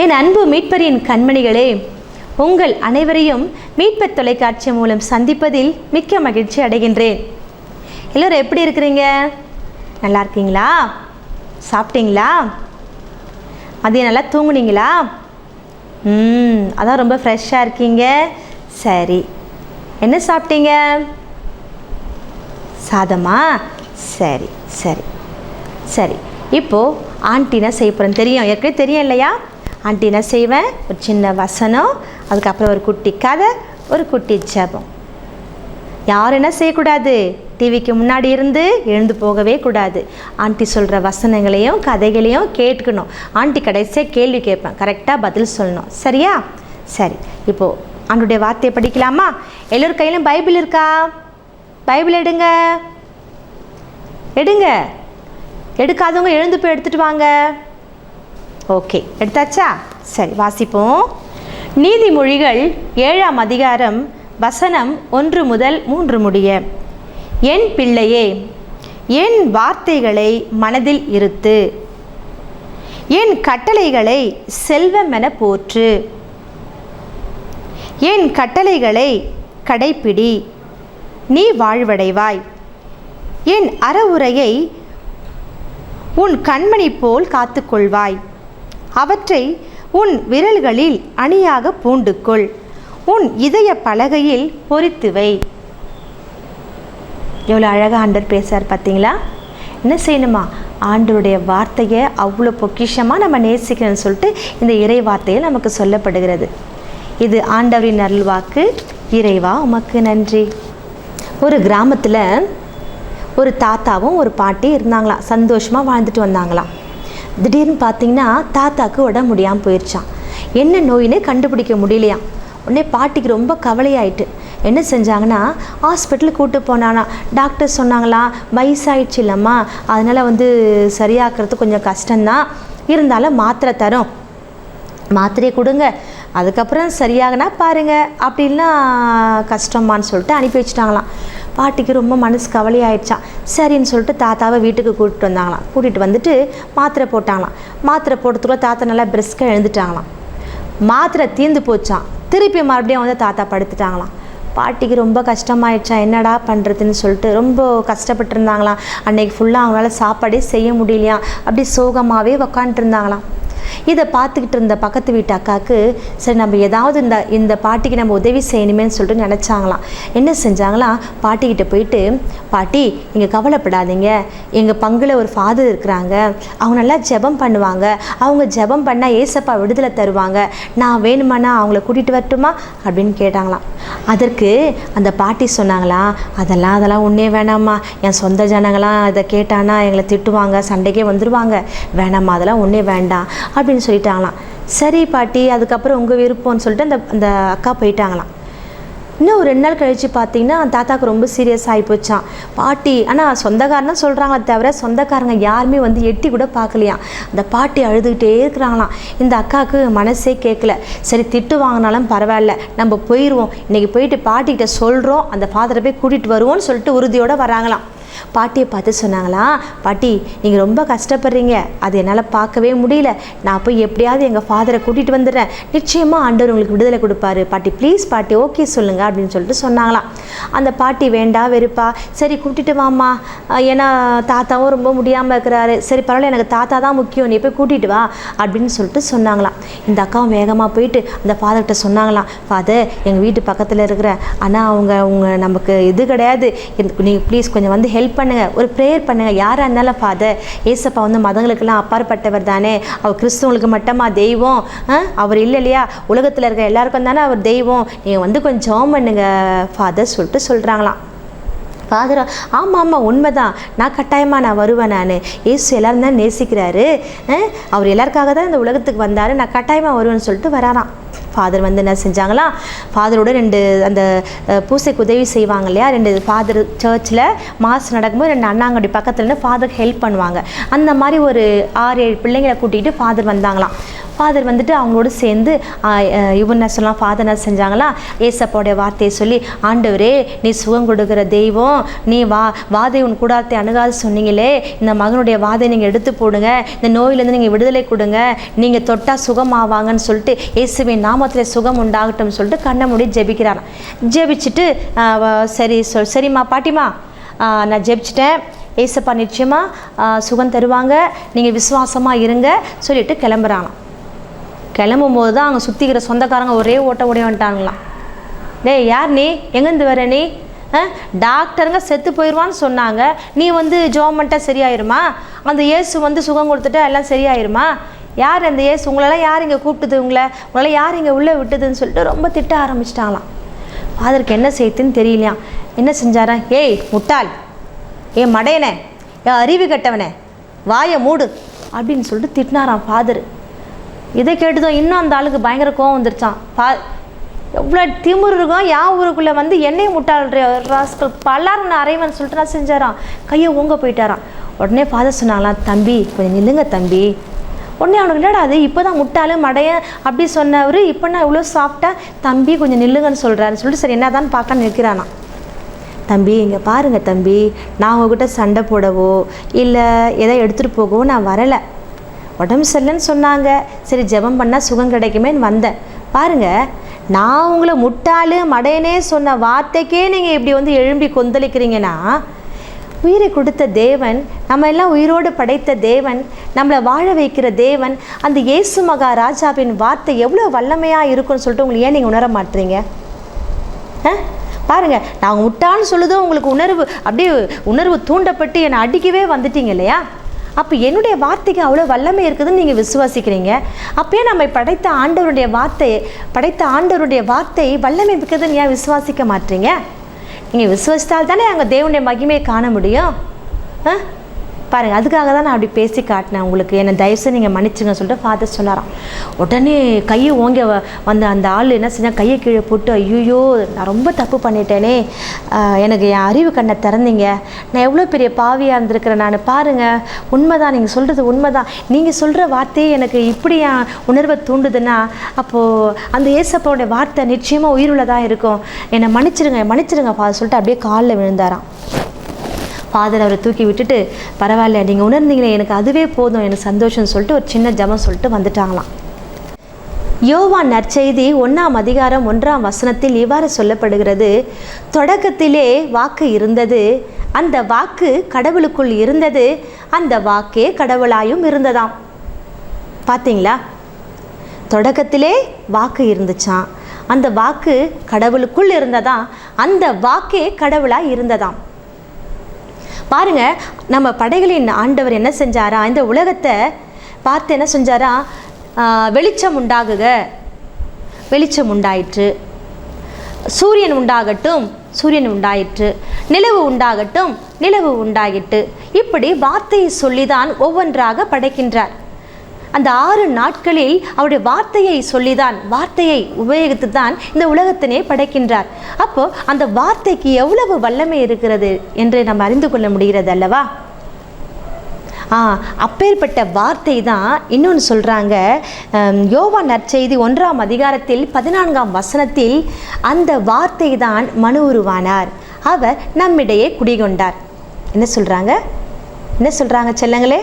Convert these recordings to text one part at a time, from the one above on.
என் அன்பு மீட்பரின் கண்மணிகளே உங்கள் அனைவரையும் மீட்பர் தொலைக்காட்சி மூலம் சந்திப்பதில் மிக்க மகிழ்ச்சி அடைகின்றேன். எல்லோரும் எப்படி இருக்கிறீங்க? நல்லா இருக்கீங்களா? சாப்பிட்டீங்களா? மதியம் நல்லா தூங்குனீங்களா? ம் அதான் ரொம்ப ஃப்ரெஷ்ஷாக இருக்கீங்க. சரி என்ன சாப்பிட்டீங்க? சாதமா? சரி சரி சரி. இப்போது ஆண்டி என்ன செய்ய போகிறேன்னு தெரியும். ஏற்கனவே தெரியும் இல்லையா? ஆண்டி என்ன செய்வேன்? ஒரு சின்ன வசனம் அதுக்கப்புறம் ஒரு குட்டி கதை ஒரு குட்டி ஜபம். யாரும் என்ன செய்யக்கூடாது? டிவிக்கு முன்னாடி இருந்து எழுந்து போகவே கூடாது. ஆண்டி சொல்கிற வசனங்களையும் கதைகளையும் கேட்கணும். ஆண்டி கடைசியாக கேள்வி கேட்பேன். கரெக்டாக பதில் சொல்லணும். சரியா? சரி. இப்போது ஆண்டுடைய வார்த்தையை படிக்கலாமா? எல்லோர் கையிலும் பைபிள் இருக்கா? பைபிள் எடுங்க. எடுங்க. எடுக்காதவங்க எழுந்து போய் எடுத்துட்டு வாங்க. ஓகே எடுத்தாச்சா? சரி வாசிப்போம். நீதிமொழிகள் ஏழாம் அதிகாரம் வசனம் ஒன்று முதல் மூன்று முடிய. என் பிள்ளையே என் வார்த்தைகளை மனதில் இருத்து. என் கட்டளைகளை செல்வமென போற்று. என் கட்டளைகளை கடைப்பிடி. நீ வாழ்வடைவாய். என் அறவுரையை உன் கண்மணி போல் காத்துக்கொள்வாய். அவற்றை உன் விரல்களில் அணியாக பூண்டுக்கொள் உன் இதய பலகையில் பொறித்து வை. எவ்வளோ அழகாக ஆண்டர் பேசுகிறார் பார்த்தீங்களா? என்ன செய்யணுமா? ஆண்டவருடைய வார்த்தையை அவ்வளோ பொக்கிஷமாக நம்ம நேசிக்கணும்னு சொல்லிட்டு இந்த இறை வார்த்தையை நமக்கு சொல்லப்படுகிறது. இது ஆண்டவரின் அருள்வாக்கு. இறைவா உமக்கு நன்றி. ஒரு கிராமத்தில் ஒரு தாத்தாவும் ஒரு பாட்டி இருந்தாங்களாம். சந்தோஷமாக வாழ்ந்துட்டு வந்தாங்களாம். திடீர்னு பார்த்தீங்கன்னா தாத்தாக்கு உடம்பு முடியாமல் போயிடுச்சான் என்ன நோயின்னு கண்டுபிடிக்க முடியலையாம். உடனே பாட்டிக்கு ரொம்ப கவலையாயிட்டு என்ன செஞ்சாங்கன்னா ஹாஸ்பிட்டலுக்கு கூட்டு போனானா டாக்டர் சொன்னாங்களாம் வயசாயிடுச்சு இல்லைம்மா அதனால் வந்து சரியாக்குறது கொஞ்சம் கஷ்டம்தான் இருந்தாலும் மாத்திரை தரும். மாத்திரையை கொடுங்க அதுக்கப்புறம் சரியாகனா பாருங்கள் அப்படின்னா கஷ்டமான்னு சொல்லிட்டு அனுப்பி வச்சுட்டாங்களாம். பாட்டிக்கு ரொம்ப மனசு கவலையாயிடுச்சா? சரின்னு சொல்லிட்டு தாத்தாவை வீட்டுக்கு கூட்டிகிட்டு வந்தாங்களாம். கூட்டிகிட்டு வந்துட்டு மாத்திரை போட்டாங்களாம். மாத்திரை போட்டதுக்குள்ள தாத்தா நல்லா பிரிஸ்காக எழுந்துட்டாங்களாம். மாத்திரை தீர்ந்து போச்சான் திருப்பி மறுபடியும் வந்து தாத்தா படுத்துட்டாங்களாம். பாட்டிக்கு ரொம்ப கஷ்டமாயிடுச்சா? என்னடா பண்ணுறதுன்னு சொல்லிட்டு ரொம்ப கஷ்டப்பட்டுருந்தாங்களாம். அன்னைக்கு ஃபுல்லாக அவங்களால சாப்பாடே செய்ய முடியலையாம் அப்படி சோகமாகவே உக்காந்துட்டு இருந்தாங்களாம். இதை பார்த்துக்கிட்டு இருந்த பக்கத்து வீட்டு அக்காவுக்கு சரி நம்ம ஏதாவது இந்த இந்த பாட்டிக்கு நம்ம உதவி செய்யணுமேன்னு சொல்லிட்டு நினச்சாங்களாம். என்ன செஞ்சாங்களாம்? பாட்டிக்கிட்ட போயிட்டு பாட்டி நீங்கள் கவலைப்படாதீங்க. எங்கள் பங்கில் ஒரு ஃபாதர் இருக்கிறாங்க. அவங்க நல்லா ஜெபம் பண்ணுவாங்க. அவங்க ஜெபம் பண்ணால் ஏசப்பா விடுதலை தருவாங்க. நான் வேணுமானா அவங்கள கூட்டிகிட்டு வரட்டுமா? அப்படின்னு கேட்டாங்களாம். அதற்கு அந்த பாட்டி சொன்னாங்களாம் அதெல்லாம் அதெல்லாம் ஒன்றே வேணாம்மா. என் சொந்த ஜனங்களாம் இதை கேட்டானா எங்களை திட்டுவாங்க சண்டைக்கே வந்துடுவாங்க வேணாம்மா அதெல்லாம் ஒன்றே வேண்டாம். அப்படின்னு சொல்லிட்டாங்களாம். சரி பாட்டி அதுக்கப்புறம் உங்கள் விருப்பம்னு சொல்லிட்டு அந்த அந்த அக்கா போயிட்டாங்களாம். இன்னும் ஒரு ரெண்டு நாள் கழித்து பார்த்தீங்கன்னா தாத்தாவுக்கு ரொம்ப சீரியஸ் ஆகி போச்சான் பாட்டி ஆனால் சொந்தக்காரன் சொல்கிறாங்க தவிர சொந்தக்காரங்க யாருமே வந்து எட்டி கூட பார்க்கலையாம் அந்த பாட்டி அழுதுகிட்டே இருக்கிறாங்களாம். இந்த அக்காவுக்கு மனசே கேட்கல சரி திட்டு வாங்கினாலும் பரவாயில்ல. நம்ம போயிடுவோம் இன்றைக்கி போயிட்டு பாட்டிக்கிட்ட சொல்கிறோம் அந்த ஃபாதரை போய் கூட்டிகிட்டு வருவோம்னு சொல்லிட்டு உறுதியோடு வராங்களாம். பாட்டியை பார்த்து சொன்னாங்களா பாட்டி நீங்கள் ரொம்ப கஷ்டப்படுறீங்க. அது என்னால் பார்க்கவே முடியல. நான் போய் எப்படியாவது எங்கள் ஃபாதரை கூட்டிகிட்டு வந்துடுறேன். நிச்சயமாக ஆண்டவர் உங்களுக்கு விடுதலை கொடுப்பாரு. பாட்டி ப்ளீஸ் பாட்டி ஓகே சொல்லுங்கள் அப்படின்னு சொல்லிட்டு சொன்னாங்களாம். அந்த பாட்டி வேண்டா வெறுப்பா. சரி கூட்டிகிட்டு வாம்மா. ஏன்னா தாத்தாவும் ரொம்ப முடியாமல் இருக்கிறாரு. சரி பரவாயில்ல எனக்கு தாத்தா தான் முக்கியம். நீ போய் கூட்டிகிட்டு வா அப்படின்னு சொல்லிட்டு சொன்னாங்களாம். இந்த அக்காவும் வேகமாக போயிட்டு அந்த ஃபாதர்கிட்ட சொன்னாங்களாம் ஃபாதர் எங்கள் வீட்டு பக்கத்தில் இருக்கிற ஆனால் அவங்க அவங்க நமக்கு இது கிடையாது. நீங்கள் ப்ளீஸ் கொஞ்சம் வந்து ஹெல்ப் பண்ணுங்கள் ஒரு ப்ரேயர் பண்ணுங்கள் யாராக இருந்தாலும் ஃபாதர் ஏசப்பா வந்து மதங்களுக்கெல்லாம் அப்பாற்பட்டவர் தானே. அவர் கிறிஸ்துவங்களுக்கு மட்டுமா தெய்வம்? ஆ? அவர் இல்லை இல்லையா? உலகத்தில் இருக்க எல்லாருக்கும் தானே அவர் தெய்வம். நீங்கள் வந்து கொஞ்சம் ஜெபம் பண்ணுங்க ஃபாதர் சொல்லிட்டு சொல்கிறாங்களாம் ஃபாதர் ஆமாம் ஆமாம் உண்மை தான் நான் கட்டாயமாக நான் வருவேன் நான். ஏசு எல்லாரும் தான் நேசிக்கிறாரு. அவர் எல்லாருக்காக தான் இந்த உலகத்துக்கு வந்தார். நான் கட்டாயமாக வருவேன்னு சொல்லிட்டு வராராம். ஃபாதர் வந்து என்ன செஞ்சாங்களா? ஃபாதரோட ரெண்டு அந்த பூசைக்கு உதவி செய்வாங்க இல்லையா? ரெண்டு ஃபாதர் சர்ச்சில் மாஸ் நடக்கும்போது ரெண்டு அண்ணாங்கடி பக்கத்துல இருந்து ஃபாதருக்கு ஹெல்ப் பண்ணுவாங்க. அந்த மாதிரி ஒரு ஆறு ஏழு பிள்ளைங்களை கூட்டிகிட்டு ஃபாதர் வந்தாங்களாம். ஃபாதர் வந்துட்டு அவங்களோட சேர்ந்து இவன் சொல்லலாம் ஃபாதர் என்ன செஞ்சாங்களா? ஏசப்பாவுடைய வார்த்தையை சொல்லி ஆண்டவரே நீ சுகம் கொடுக்குற தெய்வம் நீ வா வாதை உன் கூடாரத்தை அணுகாது சொன்னீங்களே. இந்த மகனுடைய வாதை நீங்கள் எடுத்து போடுங்க. இந்த நோயிலேருந்து நீங்கள் விடுதலை கொடுங்க. நீங்கள் தொட்டால் சுகமாவாங்கன்னு சொல்லிட்டு இயேசுவின் நாமத்தில் சுகம் உண்டாகட்டும் சொல்லிட்டு கண்ணை மூடி ஜெபிக்கிறாராம். ஜெபிச்சுட்டு சரி சொல் சரிம்மா பாட்டிமா நான் ஜெபிச்சிட்டேன். ஏசப்பா நிச்சயமாக சுகம் தருவாங்க. நீங்கள் விசுவாசமாக இருங்க. சொல்லிட்டு கிளம்புறாங்களாம் கிளம்பும் போது தான் அங்கே சுற்றிக்கிற சொந்தக்காரங்க ஒரே ஓட்ட ஓடி வந்துட்டாங்களாம். டேய் யார் நீ? எங்கேருந்து வர நீ? டாக்டருங்க செத்து போயிடுவான்னு சொன்னாங்க. நீ வந்து ஜோமெண்ட்டாக சரியாயிருமா? அந்த இயேசு வந்து சுகம் கொடுத்துட்டா எல்லாம் சரியாயிருமா? யார் அந்த இயேசு? உங்களெல்லாம் யார் இங்கே கூப்பிட்டுது உங்களை? உங்களை யார் இங்கே உள்ளே விட்டுதுன்னு சொல்லிட்டு ரொம்ப திட்ட ஆரம்பிச்சிட்டாங்களாம். ஃபாதருக்கு என்ன செய்யுதுன்னு தெரியலையா என்ன செஞ்சாரா? ஏய் முட்டாள். ஏ மடையனே. ஏ அறிவு கெட்டவனே. வாயை மூடு. அப்படின்னு சொல்லிட்டு திட்டினாராம் ஃபாதர். இதை கேட்டுதான் இன்னும் அந்த ஆளுக்கு பயங்கர கோவம் வந்துருச்சான் பா எவ்வளோ திமுரு இருக்கும். யா ஊருக்குள்ளே வந்து என்னையும் முட்டாள் ராஸ்கல் பல்லாரும் நான் அரைவன் சொல்லிட்டு நான் செஞ்சாரான் கையை ஊங்க போயிட்டாரான் உடனே ஃபாதர் சொன்னாங்களாம் தம்பி கொஞ்சம் நில்லுங்க தம்பி. உடனே அவனுக்கு என்னடா அது இப்போ தான் முட்டாளு மடையன் அப்படி சொன்னவர் இப்போ நான் இவ்வளோ சாஃப்டாக தம்பி கொஞ்சம் நில்லுங்கன்னு சொல்கிறாருன்னு சொல்லிட்டு சரி என்னதான் பார்க்க நிற்கிறானா தம்பி இங்கே பாருங்கள் தம்பி நான் உங்ககிட்ட சண்டை போடவோ இல்லை எதை எடுத்துகிட்டு போகவோ நான் வரலை. உடம்பு சரியில்லைன்னு சொன்னாங்க. சரி ஜெபம் பண்ணால் சுகம் கிடைக்குமேன்னு வந்தேன். பாருங்கள் நான் உங்களை முட்டாளு மடையனே சொன்ன வார்த்தைக்கே நீங்கள் இப்படி வந்து எழும்பி கொந்தளிக்கிறீங்கன்னா உயிரை கொடுத்த தேவன் நம்ம எல்லாம் உயிரோடு படைத்த தேவன் நம்மளை வாழ வைக்கிற தேவன் அந்த இயேசு மகா ராஜாவின் வார்த்தை எவ்வளோ வல்லமையாக இருக்குன்னு சொல்லிட்டு உங்களுக்கு ஏன் நீங்கள் உணர மாட்டீங்க? ஆ? பாருங்கள் நான் முட்டான்னு சொல்லுதோ உங்களுக்கு உணர்வு அப்படியே உணர்வு தூண்டப்பட்டு என்னை அடிக்கவே வந்துட்டீங்க இல்லையா? அப்போ என்னுடைய வார்த்தைக்கு அவ்வளோ வல்லமை இருக்குதுன்னு நீங்கள் விசுவாசிக்கிறீங்க. அப்பயே நம்ம படைத்த ஆண்டவருடைய வார்த்தை படைத்த ஆண்டவருடைய வார்த்தை வல்லமை இருக்குதுன்னு ஏன் விசுவாசிக்க மாட்டீங்க? நீங்கள் விசுவாசித்தால் தானே அங்கே தேவனுடைய மகிமையை காண முடியும். ஆ பாருங்க அதுக்காக தான் நான் அப்படி பேசி காட்டினேன் உங்களுக்கு. என்னை தயவுசெய்து நீங்கள் மன்னிச்சுங்க சொல்லிட்டு ஃபாதர் சொல்லாராம். உடனே கையை ஓங்க வ- வந்த அந்த ஆள் என்ன செஞ்சால் கையை கீழே போட்டு ஐயோ நான் ரொம்ப தப்பு பண்ணிட்டேனே. எனக்கு என் அறிவு கண்ணை திறந்தீங்க. நான் எவ்வளோ பெரிய பாவியாக இருந்திருக்கிறேன் நான். பாருங்கள் உண்மைதான் நீங்கள் சொல்கிறது உண்மைதான். நீங்கள் சொல்கிற வார்த்தையே எனக்கு இப்படி என் உணர்வை தூண்டுதுன்னா அப்போது அந்த ஏசப்பாவுடைய வார்த்தை நிச்சயமாக உயிருள்ளதாக இருக்கும். என்னை மன்னிச்சிருங்க மன்னிச்சிருங்க ஃபாதர் சொல்லிட்டு அப்படியே காலில் விழுந்தாராம். ஃபாதர் அவரை தூக்கி விட்டுட்டு பரவாயில்ல நீங்கள் உணர்ந்தீங்களே எனக்கு அதுவே போதும் எனக்கு சந்தோஷம்னு சொல்லிட்டு ஒரு சின்ன ஜபம் சொல்லிட்டு வந்துட்டாங்களாம். யோவான் நற்செய்தி ஒன்றாம் அதிகாரம் ஒன்றாம் வசனத்தில் இவ்வாறு சொல்லப்படுகிறது தொடக்கத்திலே வாக்கு இருந்தது அந்த வாக்கு கடவுளுக்குள் இருந்தது அந்த வாக்கே கடவுளாயும் இருந்ததாம். பார்த்தீங்களா தொடக்கத்திலே வாக்கு இருந்துச்சாம் அந்த வாக்கு கடவுளுக்குள் இருந்ததாம் அந்த வாக்கே கடவுளாக இருந்ததாம். பாருங்க நம்ம படைகளின் ஆண்டவர் என்ன செஞ்சாரா? இந்த உலகத்தை பார்த்து என்ன செஞ்சாரா? வெளிச்சம் உண்டாகுக. வெளிச்சம் உண்டாயிற்று. சூரியன் உண்டாகட்டும் சூரியன் உண்டாயிற்று. நிலவு உண்டாகட்டும் நிலவு உண்டாயிற்று. இப்படி வார்த்தையை சொல்லிதான் ஒவ்வொன்றாக படைக்கின்றார். அந்த ஆறு நாட்களில் அவருடைய வார்த்தையை சொல்லிதான் வார்த்தையை உபயோகித்து தான் இந்த உலகத்தினை படைக்கின்றார். அப்போ அந்த வார்த்தைக்கு எவ்வளவு வல்லமை இருக்கிறது என்று நம்ம அறிந்து கொள்ள முடிகிறது அல்லவா? ஆ அப்பேற்பட்ட வார்த்தை தான் இன்னொன்று சொல்கிறாங்க யோவா நற்செய்தி ஒன்றாம் அதிகாரத்தில் பதினான்காம் வசனத்தில் அந்த வார்த்தை தான் மனு உருவானார். அவர் நம்மிடையே குடிகொண்டார். என்ன சொல்கிறாங்க என்ன சொல்கிறாங்க செல்லங்களே?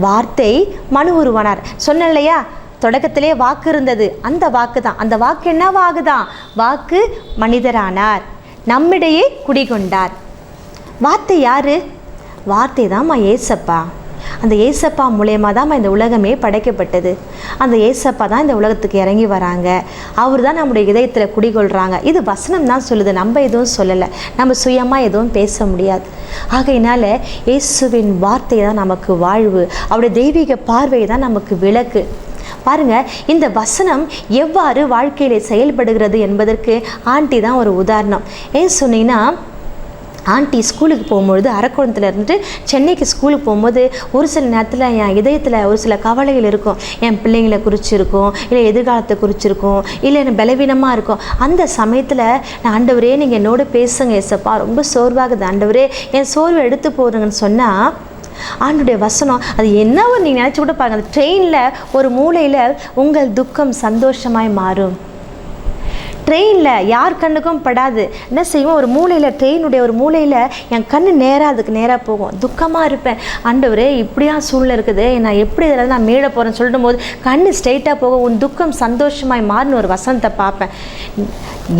வார்த்தை மனு உருவானார். சொன்னேன் இல்லையா? தொடக்கத்திலே வாக்கு இருந்தது. அந்த வாக்கு தான் அந்த வாக்கு என்னவாகுதான் வாக்கு மனிதரானார். நம்மிடையே குடிகொண்டார். வார்த்தை யாரு? வார்த்தை தான் ஏசப்பா அந்த ஏசப்பா மூலயமா தான் இந்த உலகமே படைக்கப்பட்டது. அந்த ஏசப்பா தான் இந்த உலகத்துக்கு இறங்கி வராங்க. அவர் தான் நம்முடைய இதயத்தில் குடிகொள்கிறாங்க இது வசனம் தான் சொல்லுது. நம்ம எதுவும் சொல்லலை. நம்ம சுயமாக எதுவும் பேச முடியாது. ஆகையினால இயேசுவின் வார்த்தை தான் நமக்கு வாழ்வு. அவருடைய தெய்வீக பார்வை தான் நமக்கு விளக்கு. பாருங்க இந்த வசனம் எவ்வாறு வாழ்க்கையில செயல்படுகிறது என்பதற்கு ஆண்டி தான் ஒரு உதாரணம். ஏன் சொன்னீங்கன்னா ஆண்டி ஸ்கூலுக்கு போகும்பொழுது அரக்கோணத்தில் இருந்துட்டு சென்னைக்கு ஸ்கூலுக்கு போகும்போது ஒரு சில நேரத்தில் என் இதயத்தில் ஒரு சில கவலைகள் இருக்கும். என் பிள்ளைங்களை குறிச்சிருக்கும் இல்லை எதிர்காலத்தை குறிச்சிருக்கும் இல்லை எனக்கு பலவீனமாக இருக்கும். அந்த சமயத்தில் நான் ஆண்டவரே நீங்கள் என்னோட பேசுங்க ஏசப்பா. ரொம்ப சோர்வாகுது. ஆண்டவரே என் சோர்வை எடுத்து போடுங்கன்னு சொன்னால் ஆண்டுடைய வசனம் அது என்னவோ நீங்கள் நினச்சி கூட பாருங்க. அந்த ட்ரெயினில் ஒரு மூலையில் உங்கள் துக்கம் சந்தோஷமாய் மாறும். ட்ரெயினில் யார் கண்ணுக்கும் படாது. என்ன செய்வோம்? ஒரு மூலையில் ட்ரெயினுடைய ஒரு மூலையில் என் கண் நேராக அதுக்கு நேராக போகும். துக்கமாக இருப்பேன். ஆண்டவரே இப்படியா சூழ்நிலை இருக்குது. நான் எப்படி இதில் நான் மீள போகிறேன்னு சொல்லும் போது ஸ்ட்ரெயிட்டாக போகும். உன் துக்கம் சந்தோஷமாய் மாறின ஒரு வசனத்தை பார்ப்பேன்.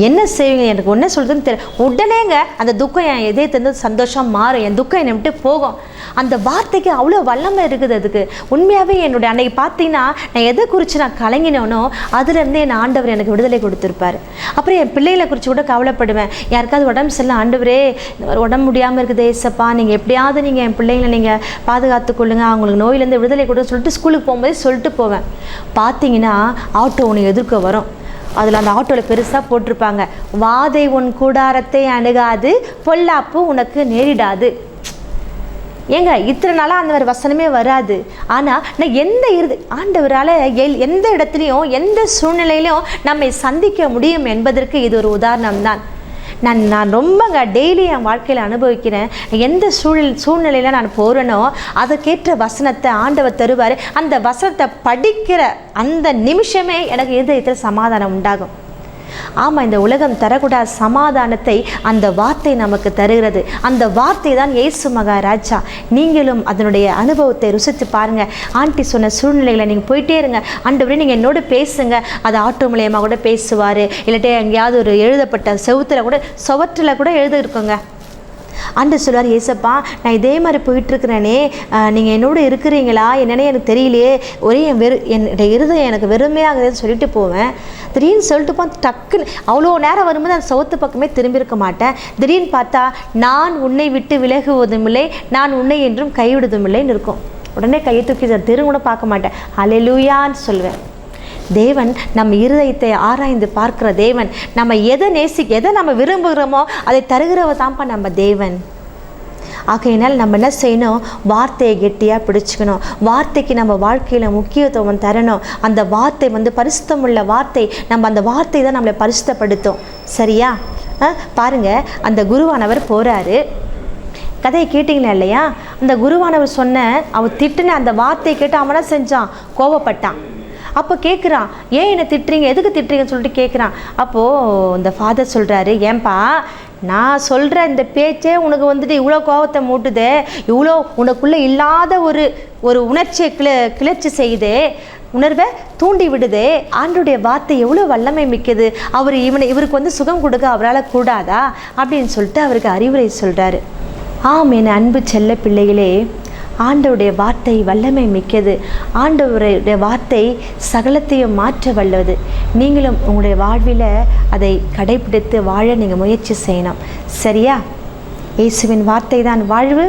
என்ன செய்வீங்க? எனக்கு ஒன்றே சொல்கிறதுன்னு தெரியல. உடனேங்க அந்த துக்கம் என் இதயத்திலிருந்து சந்தோஷம் மாறும். என் துக்கம் என்னை விட்டு போகும். அந்த வார்த்தைக்கு அவ்வளோ வல்லமை இருக்குது அதுக்கு. உண்மையாகவே என்னுடைய அன்னைக்கு பார்த்தீங்கன்னா நான் எதை குறித்து நான் கலங்கினோனோ அதுலேருந்து என் ஆண்டவர் எனக்கு விடுதலை கொடுத்துருப்பாரு. அப்புறம் என் பிள்ளைகளை குறித்து கூட கவலைப்படுவேன். யாருக்காவது உடம்பு சரியில்லை ஆண்டவரே உடம்பு முடியாமல் இருக்குது ஏசப்பா நீங்கள் எப்படியாவது நீங்கள் என் பிள்ளைங்களை நீங்கள் பாதுகாத்து கொள்ளுங்க. அவங்களுக்கு நோயிலேருந்து விடுதலை கொடுன்னு சொல்லிட்டு ஸ்கூலுக்கு போகும்போது சொல்லிட்டு போவேன். பார்த்தீங்கன்னா ஆட்டோ உன்னை எதிர்க்க வரும். அதில் அந்த ஆட்டோவில் பெருசாக போட்டிருப்பாங்க. வாதை உன் கூடாரத்தை அணுகாது பொல்லாப்பு உனக்கு நேரிடாது. ஏங்க இத்தனை நாளாக அந்த மாதிரி வசனமே வராது. ஆனால் நான் எந்த இரு ஆண்டவரால் எல் எந்த இடத்துலையும் எந்த சூழ்நிலையிலையும் நம்மை சந்திக்க முடியும் என்பதற்கு இது ஒரு உதாரணம் தான். நான் நான் ரொம்பங்க டெய்லி என் வாழ்க்கையில் அனுபவிக்கிறேன். எந்த சூழல் சூழ்நிலையில் நான் போகிறேனோ அதுக்கேற்ற வசனத்தை ஆண்டவர் தருவார். அந்த வசனத்தை படிக்கிற அந்த நிமிஷமே எனக்கு இதயத்தில் சமாதானம் உண்டாகும். ஆமாம் இந்த உலகம் தரக்கூடாத சமாதானத்தை அந்த வார்த்தை நமக்கு தருகிறது. அந்த வார்த்தை தான் ஏசு மகாராஜா. நீங்களும் அதனுடைய அனுபவத்தை ருசித்து பாருங்கள் ஆண்டி சொன்ன சூழ்நிலைகளை நீங்கள் போயிட்டே இருங்க. ஆண்டவரே நீங்கள் என்னோட பேசுங்க. அதை ஆட்டோ மூலியமாக கூட பேசுவார். இல்லாட்டி எங்கேயாவது ஒரு எழுதப்பட்ட செவுத்தில் கூட சுவற்றில் கூட எழுதிருக்கோங்க. அன்று சொல்லுவார் சொல்வார் ஏசப்பா நான் இதே மாதிரி போயிட்டுருக்கிறேனே நீங்கள் என்னோட இருக்கிறீங்களா? என்னென்னு எனக்கு தெரியலையே. ஒரே என் வெறு என்னுடைய இருதயம் எனக்கு வெறுமையாகுதுன்னு சொல்லிட்டு போவேன். திடீர்னு சொல்லிட்டு போ டக்குன்னு அவ்வளோ நேரம் வரும்போது அந்த சவுத்து பக்கமே திரும்பி இருக்க மாட்டேன். திடீர்னு பார்த்தா நான் உன்னை விட்டு விலகுவதும் இல்லை நான் உன்னை என்றும் கைவிடுவதும் இல்லைன்னு இருக்கும். உடனே கையை தூக்கி திரும்ப கூட பார்க்க மாட்டேன். அலையிலுயான்னு சொல்லுவேன் தேவன் நம்ம இருதயத்தை ஆராய்ந்து பார்க்கிற தேவன். நம்ம எதை நேசி எதை நம்ம விரும்புகிறோமோ அதை தருகிறவ தான்ப்பா நம்ம தேவன். ஆகையினால் நம்ம என்ன செய்யணும்? வார்த்தையை கெட்டியாக பிடிச்சிக்கணும். வார்த்தைக்கு நம்ம வாழ்க்கையில் முக்கியத்துவம் தரணும். அந்த வார்த்தை வந்து பரிசுத்தமுள்ள வார்த்தை. நம்ம அந்த வார்த்தை தான் நம்மளை பரிசுத்தப்படுத்தும். சரியா? ஆ, பாருங்க. அந்த குருவானவர் போகிறாரு கதையை கேட்டிங்களா இல்லையா? அந்த குருவானவர் சொன்ன அவர் திட்டுன அந்த வார்த்தையை கேட்டு அவனாக செஞ்சான்? கோவப்பட்டான். அப்போ கேட்குறான் ஏன் என்னை திட்டுறீங்க? எதுக்கு திட்டுறீங்கன்னு சொல்லிட்டு கேட்குறான் அப்போது இந்த ஃபாதர் சொல்கிறாரு ஏன்பா நான் சொல்கிற இந்த பேச்சே உனக்கு வந்துட்டு இவ்வளோ கோபத்தை மூட்டுதே இவ்வளோ உனக்குள்ளே இல்லாத ஒரு ஒரு உணர்ச்சியை கிள கிளர்ச்சி செய்யுது உணர்வை தூண்டி விடுதே. ஆண்டுடைய வார்த்தை எவ்வளோ வல்லமை மிக்கது. அவர் இவனை இவருக்கு வந்து சுகம் கொடுக்க அவரால் கூடாதா? அப்படின்னு சொல்லிட்டு அவருக்கு அறிவுரை சொல்கிறாரு ஆம் என் அன்பு செல்ல பிள்ளைகளே ஆண்டவுடைய வார்த்தை வல்லமை மிக்கது. ஆண்டவருடைய வார்த்தை சகலத்தையும் மாற்ற வல்லது. நீங்களும் உங்களுடைய வாழ்வில் அதை கடைபிடித்து வாழ நீங்கள் முயற்சி செய்யணும். சரியா? இயேசுவின் வார்த்தை தான் வாழ்வு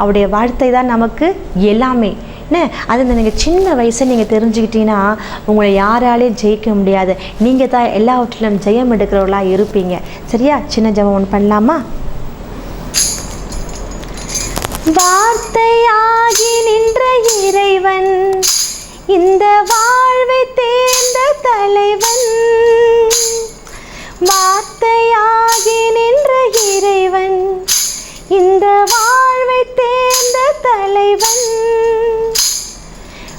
அவருடைய வார்த்தை தான் நமக்கு எல்லாமே. என்ன? அது இந்த நீங்கள் சின்ன வயசை நீங்கள் தெரிஞ்சுக்கிட்டீங்கன்னா உங்களை யாராலையும் ஜெயிக்க முடியாது. நீங்கள் தான் எல்லாவற்றிலும் ஜெயம் எடுக்கிறவர்களாக இருப்பீங்க. சரியா? சின்ன ஜெபம் ஒன்று பண்ணலாமா? வார்த்தையாகி நின்ற இறைவன். இந்த வாழ்வை தேர்ந்த தலைவன். வார்த்தையாகி நின்ற இறைவன். இந்த வாழ்வை தேர்ந்த தலைவன்.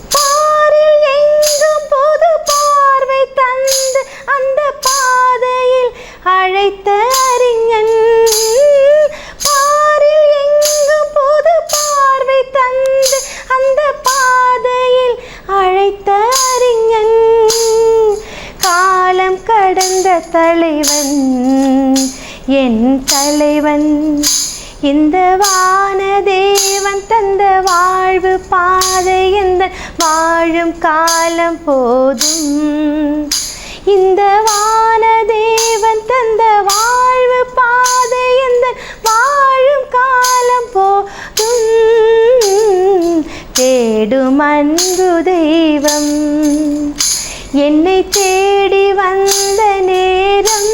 பாரில் எங்கும் பொது பார்வை தந்து அந்த பாதையில் அழைத்த அறிஞன். அந்த பாதையில் அழைத்த அறிஞன். காலம் கடந்த தலைவன் என் தலைவன். இந்த வானதேவன் தந்த வாழ்வு பாதை எந்த வாழும் காலம் போதும். இந்த வானதேவன் தந்த வாழ்வு பாதை எந்த வாழும் காலம் போதும். தேடும் அன்பு தெய்வம். என்னை தேடி வந்த நேரம்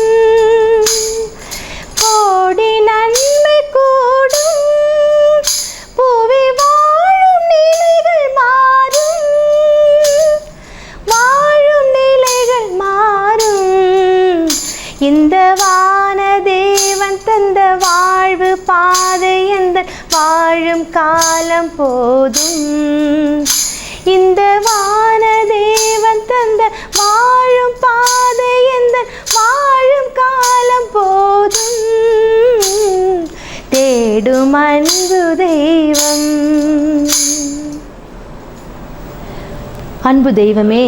அன்பு தெய்வமே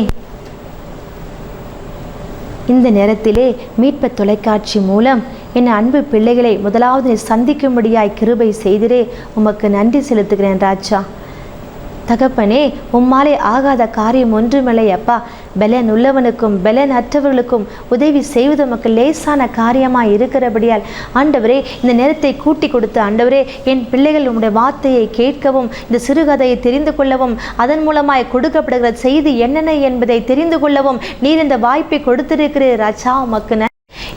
இந்த நேரத்திலே மீட்ப தொலைக்காட்சி மூலம் என் அன்பு பிள்ளைகளை முதலாவது சந்திக்கும்படியாய் கிருபை செய்திரே. உமக்கு நன்றி செலுத்துகிறேன் ராஜா. தகப்பனே உம்மாலே ஆகாத காரியம் ஒன்றுமில்லை அப்பா பலன் உள்ளவனுக்கும் பலன் அற்றவர்களுக்கும் உதவி செய்வது நமக்கு லேசான காரியமாக இருக்கிறபடியால் ஆண்டவரே இந்த நேரத்தை கூட்டி கொடுத்து ஆண்டவரே என் பிள்ளைகள் உங்களுடைய வார்த்தையை கேட்கவும் இந்த சிறுகதையை தெரிந்து கொள்ளவும் அதன் மூலமாய் கொடுக்கப்படுகிற செய்தி என்னென்ன என்பதை தெரிந்து கொள்ளவும் நீர் இந்த வாய்ப்பை கொடுத்திருக்கிறீர் ராஜா உமக்கு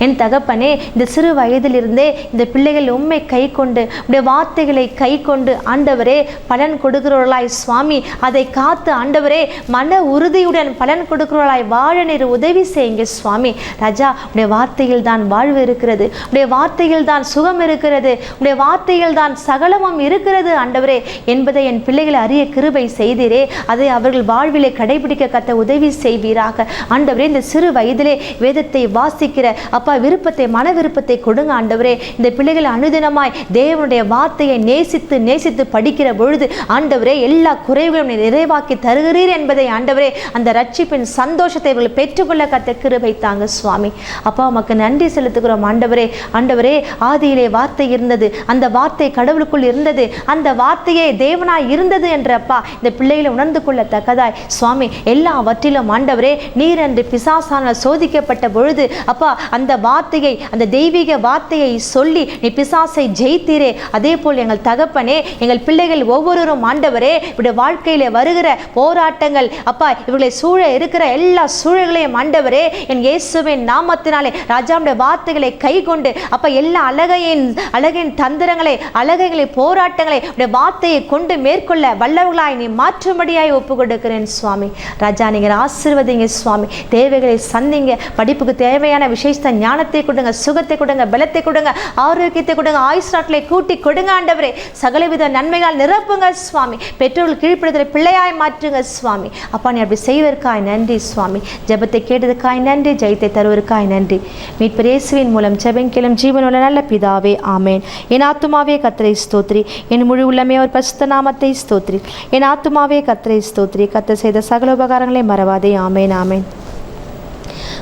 என் தகப்பனே இந்த சிறு வயதிலிருந்தே இந்த பிள்ளைகள் உண்மை கை கொண்டு உடைய வார்த்தைகளை கை கொண்டு ஆண்டவரே பலன் கொடுக்கிறவர்களாய் சுவாமி அதை காத்து ஆண்டவரே மன உறுதியுடன் பலன் கொடுக்கிறவர்களாய் வாழ நீர் உதவி செய்யுங்க சுவாமி. ராஜா உடைய வார்த்தையில் தான் வாழ்வு இருக்கிறது உடைய வார்த்தையில் தான் சுகம் இருக்கிறது உடைய வார்த்தையில் தான் சகலமும் இருக்கிறது ஆண்டவரே என்பதை என் பிள்ளைகளை அறிய கிருபை செய்தீரே அதை அவர்கள் வாழ்விலே கடைபிடிக்க கத்த உதவி செய்வீராக. ஆண்டவரே இந்த சிறு வயதிலே வேதத்தை வாசிக்கிற அப்பா விருப்பத்தை மன விருப்பத்தை கொடுங்க ஆண்டவரே. இந்த பிள்ளைகள் அனுதினமாய் தேவனுடைய வார்த்தையை நேசித்து நேசித்து படிக்கிற பொழுது ஆண்டவரே எல்லா குறைவுகளும் நிறைவாக்கி தருகிறீர் என்பதை ஆண்டவரே அந்த ரட்சிப்பின் சந்தோஷத்தை இவர்கள் பெற்றுக்கொள்ள கத்த கிருபை தாங்க சுவாமி. அப்பா உமக்கு நன்றி செலுத்துகிறோம் ஆண்டவரே. ஆண்டவரே ஆதியிலே வார்த்தை இருந்தது. அந்த வார்த்தை கடவுளுக்குள் இருந்தது. அந்த வார்த்தையே தேவனாய் இருந்தது என்றப்பா இந்த பிள்ளைகளை உணர்ந்து கொள்ளத்தக்கதாய். சுவாமி எல்லாவற்றிலும் ஆண்டவரே நீர் என்று பிசாசான சோதிக்கப்பட்ட பொழுது அப்பா அந்த வார்த்தையை அந்த தெய்வீக வார்த்தையை சொல்லி நீ பிசாசை ஜெயித்தீரே. அதே போல் எங்கள் தகப்பனே எங்கள் பிள்ளைகள் ஒவ்வொருவரும் ஆண்டவரே இவருடைய வாழ்க்கையில் வருகிற போராட்டங்கள் அப்பா இவர்களை சூழ இருக்கிற எல்லா சூழல்களையும் ஆண்டவரே என் இயேசுவின் நாமத்தினாலே ராஜாவுடைய வார்த்தைகளை கை கொண்டு அப்பா எல்லா அழகையின் அழகின் தந்திரங்களை அழகைகளை போராட்டங்களை உடைய வார்த்தையை கொண்டு மேற்கொள்ள வல்லவர்களாய் நீ மாற்றும்படியாய் ஒப்பு கொடுக்கிறேன் சுவாமி. ராஜா நீங்கள் ஆசிர்வதிங்க சுவாமி. தேவைகளை சந்திங்க. படிப்புக்கு தேவையான விசேஷத்தை ஞானத்தை கொடுங்க சுகத்தை கொடுங்க பலத்தை கொடுங்க ஆரோக்கியத்தை கொடுங்க ஆயுஷ் நாட்களை கூட்டி கொடுங்க ஆண்டவரே. சகலவித நன்மைகள் நிரப்புங்க சுவாமி. பெற்றோர்கள் கீழ்ப்படுதலை பிள்ளையாய் மாற்றுங்க சுவாமி. அப்பா நீ அப்படி செய்வதற்காய் நன்றி சுவாமி. ஜெபத்தை கேட்டதுக்காய் நன்றி ஜெயத்தை தருவதற்காய் நன்றி. மீட்பர் இயேசுவின் மூலம் ஜெபங்கிலும் ஜீவனுள்ள நல்ல பிதாவே ஆமேன். என் ஆத்துமாவே கத்திரை ஸ்தோத்ரி. என் முழு உள்ளமே ஒரு பசுத்த நாமத்தை ஸ்தோத்ரி. என் ஆத்துமாவே கத்திரை ஸ்தோத்ரி. கத்த செய்த சகல உபகாரங்களை மறவாதே ஆமேன் ஆமேன்.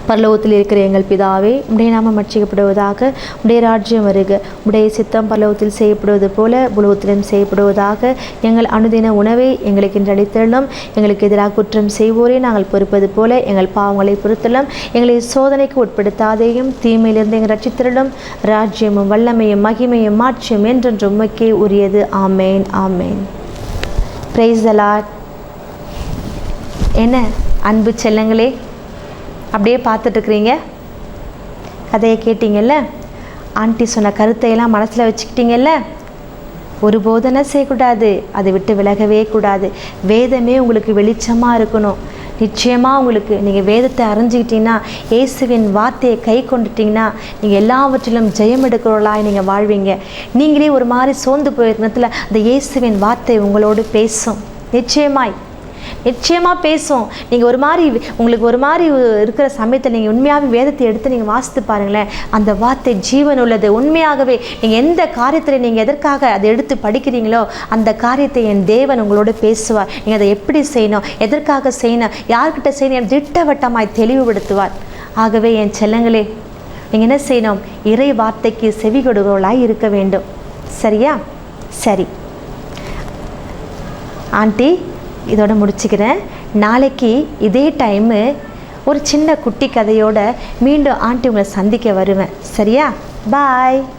பரலோகத்தில் இருக்கிற எங்கள் பிதாவே உடைய நாமம் மட்சிக்கப்படுவதாக உடைய ராஜ்யம் வருக. உடைய சித்தம் பரலோகத்தில் செய்யப்படுவது போல புலோகத்திலும் செய்யப்படுவதாக எங்கள் அனுதின உணவை எங்களுக்கு இன்று அளித்தள்ளும் எங்களுக்கு எதிராக குற்றம் செய்வோரே நாங்கள் பொறுப்பது போல எங்கள் பாவங்களை பொறுத்தலும் எங்களை சோதனைக்கு உட்படுத்தாதேயும் தீமையிலிருந்து எங்கள் ரட்சித்திரளும் ராஜ்யமும் வல்லமையும் மகிமையும் மாற்றியும் என்றென்றும் உண்மைக்கே உரியது. ஆமேன் ஆமேன். பிரைஸ் அலாட் என்ன? அன்பு செல்லங்களே அப்படியே பார்த்துட்ருக்குறீங்க கதையை கேட்டிங்கல்ல? ஆண்டி சொன்ன கருத்தையெல்லாம் மனசில் வச்சுக்கிட்டீங்கல்ல? ஒரு என்ன செய்யக்கூடாது. அதை விட்டு விலகவே கூடாது. வேதமே உங்களுக்கு வெளிச்சமாக இருக்கணும். நிச்சயமாக உங்களுக்கு நீங்கள் வேதத்தை அறிஞ்சிக்கிட்டீங்கன்னா இயேசுவின் வார்த்தையை கை கொண்டுட்டிங்கன்னா நீங்கள் எல்லாவற்றிலும் ஜெயம் எடுக்கிறவர்களாய் நீங்கள் வாழ்வீங்க. நீங்களே ஒரு மாதிரி சோர்ந்து போயிருந்ததில் அந்த இயேசுவின் வார்த்தை உங்களோடு பேசும். நிச்சயமாய். நிச்சயமாக பேசும் நீங்கள் ஒரு மாதிரி உங்களுக்கு ஒரு மாதிரி இருக்கிற சமயத்தில் நீங்கள் உண்மையாகவே வேதத்தை எடுத்து நீங்கள் வாசித்து பாருங்களேன். அந்த வார்த்தை ஜீவன் உள்ளது. உண்மையாகவே நீங்கள் எந்த காரியத்தில் நீங்கள் எதற்காக அதை எடுத்து படிக்கிறீங்களோ அந்த காரியத்தை என் தேவன் உங்களோட பேசுவார். நீங்கள் அதை எப்படி செய்யணும் எதற்காக செய்யணும் யார்கிட்ட செய்யணும் திட்டவட்டமாய் தெளிவுபடுத்துவார். ஆகவே என் செல்லங்களே நீங்கள் என்ன செய்யணும்? இறை வார்த்தைக்கு செவி கொடுக்கிறவர்களாய் இருக்க வேண்டும். சரியா? சரி. ஆண்டி இதோட முடிச்சுக்கிறேன். நாளைக்கு இதே டைமு ஒரு சின்ன குட்டி கதையோட மீண்டும் ஆண்டி உங்களை சந்திக்க வருவேன். சரியா? பாய்